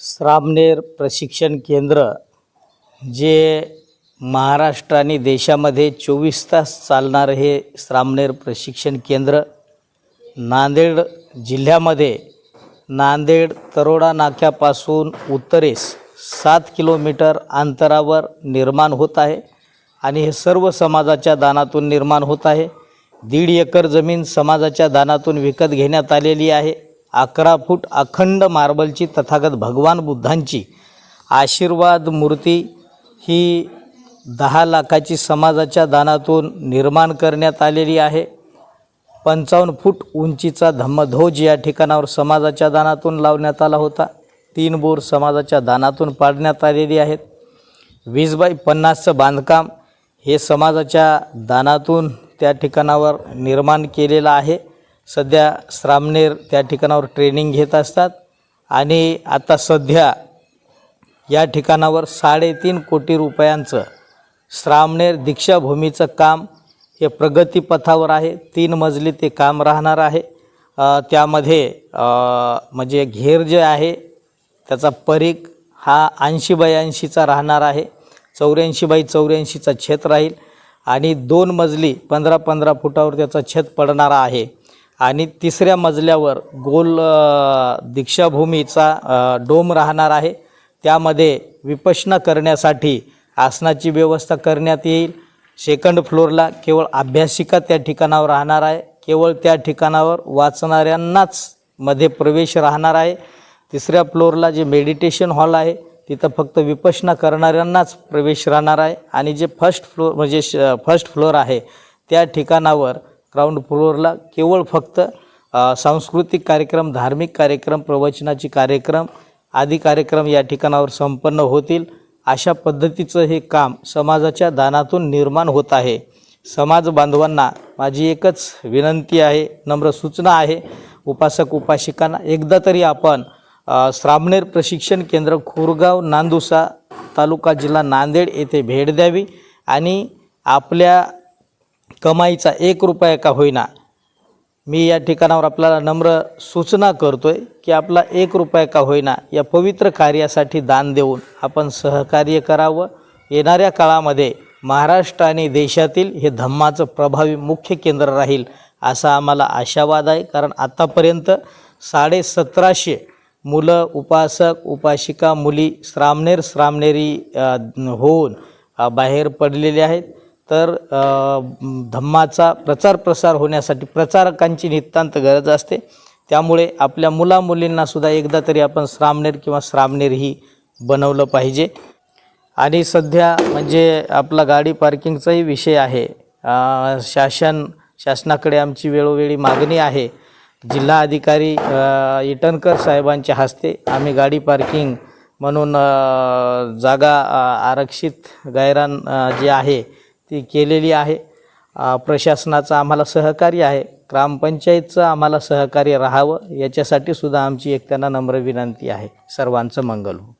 श्रामनेर प्रशिक्षण केंद्र जे महाराष्ट्र आणि देशामध्ये चोवीस तास चालणारं हे श्रामनेर प्रशिक्षण केंद्र नांदेड जिल्ह्यामध्ये नांदेड तरोडा नाक्यापासून उत्तरेस सात किलोमीटर अंतरावर निर्माण होत आहे आणि हे सर्व समाजाच्या दानातून निर्माण होत आहे. दीड एकर जमीन समाजाच्या दानातून विकत घेण्यात आलेली आहे. अकरा फूट अखंड मार्बलची तथागत भगवान बुद्धांची आशीर्वाद मूर्ती ही दहा लाखाची समाजाच्या दानातून निर्माण करण्यात आलेली आहे. पंचावन्न फूट उंचीचा धम्मध्वज या ठिकाणावर समाजाच्या दानातून लावण्यात आला होता. तीन बोर समाजाच्या दानातून पाडण्यात आलेली आहेत. वीस बाय पन्नासचं बांधकाम हे समाजाच्या दानातून त्या ठिकाणावर निर्माण केलेलं आहे. सध्या श्रामनेर त्या ठिकाणावर ट्रेनिंग घेत असतात आणि आता सध्या या ठिकाणावर साडेतीन कोटी रुपयांचं श्रामनेर दीक्षाभूमीचं काम हे प्रगतीपथावर आहे. तीन मजली ते काम राहणार आहे. त्यामध्ये म्हणजे घेर जे आहे त्याचा परीख हा ऐंशी बाय ऐंशीचा राहणार आहे. चौऱ्याऐंशी बाय चौऱ्याऐंशीचा छत राहील आणि दोन मजली पंधरा पंधरा फुटावर त्याचा छत पडणारा आहे. आणि तिसऱ्या मजल्यावर गोल दीक्षाभूमीचा डोम राहणार आहे. त्यामध्ये विपश्यना करण्यासाठी आसनाची व्यवस्था करण्यात येईल. सेकंड फ्लोअरला केवळ अभ्यासिका त्या ठिकाणावर राहणार आहे. केवळ त्या ठिकाणावर वाचणाऱ्यांनाच मध्ये प्रवेश राहणार आहे. तिसऱ्या फ्लोअरला जे मेडिटेशन हॉल आहे तिथं फक्त विपश्यना करणाऱ्यांनाच प्रवेश राहणार आहे. आणि जे फर्स्ट फ्लोअर म्हणजे श फर्स्ट फ्लोअर आहे त्या ठिकाणावर ग्राउंड फ्लोअरला केवळ फक्त सांस्कृतिक कार्यक्रम धार्मिक कार्यक्रम प्रवचनाची कार्यक्रम आदी कार्यक्रम या ठिकाणावर संपन्न होतील. अशा पद्धतीचं हे काम समाजाच्या दानातून निर्माण होत आहे. समाज बांधवांना माझी एकच विनंती आहे नम्र सूचना आहे. उपासक उपासिकांना एकदा तरी आपण श्रामणेर प्रशिक्षण केंद्र खोरगाव नांदुसा तालुका जिल्हा नांदेड येथे भेट द्यावी आणि आपल्या कमाईचा एक रुपया का होईना. मी या ठिकाणावर आपल्याला नम्र सूचना करतोय की आपला एक रुपया का होईना या पवित्र कार्यासाठी दान देऊन आपण सहकार्य करावं. येणाऱ्या काळामध्ये महाराष्ट्र आणि देशातील हे धम्माचं प्रभावी मुख्य केंद्र राहील असा आम्हाला आशावाद आहे. कारण आत्तापर्यंत साडे सतराशे मुलं उपासक उपासिका मुली श्रामनेर श्रामनेरी होऊन बाहेर पडलेले आहेत. तर धम्माचा प्रचार प्रसार होण्यासाठी प्रचारकांची नितांत गरज असते. त्यामुळे आपल्या मुलामुलींनासुद्धा एकदा तरी आपण श्रामनेर किंवा श्रामनेर ही बनवलं पाहिजे. आणि सध्या म्हणजे आपला गाडी पार्किंगचाही विषय आहे. शासन शासनाकडे आमची वेळोवेळी मागणी आहे. जिल्हा अधिकारी इटनकर साहेबांच्या हस्ते आम्ही गाडी पार्किंग म्हणून जागा आरक्षित गायरान जे आहे ती केलेली आहे. प्रशासनाचं आम्हाला सहकार्य आहे. ग्रामपंचायतचं आम्हाला सहकार्य राहावं. याच्यासाठी सुद्धा आमची एक त्यांना नम्र विनंती आहे. सर्वांचं मंगल हो.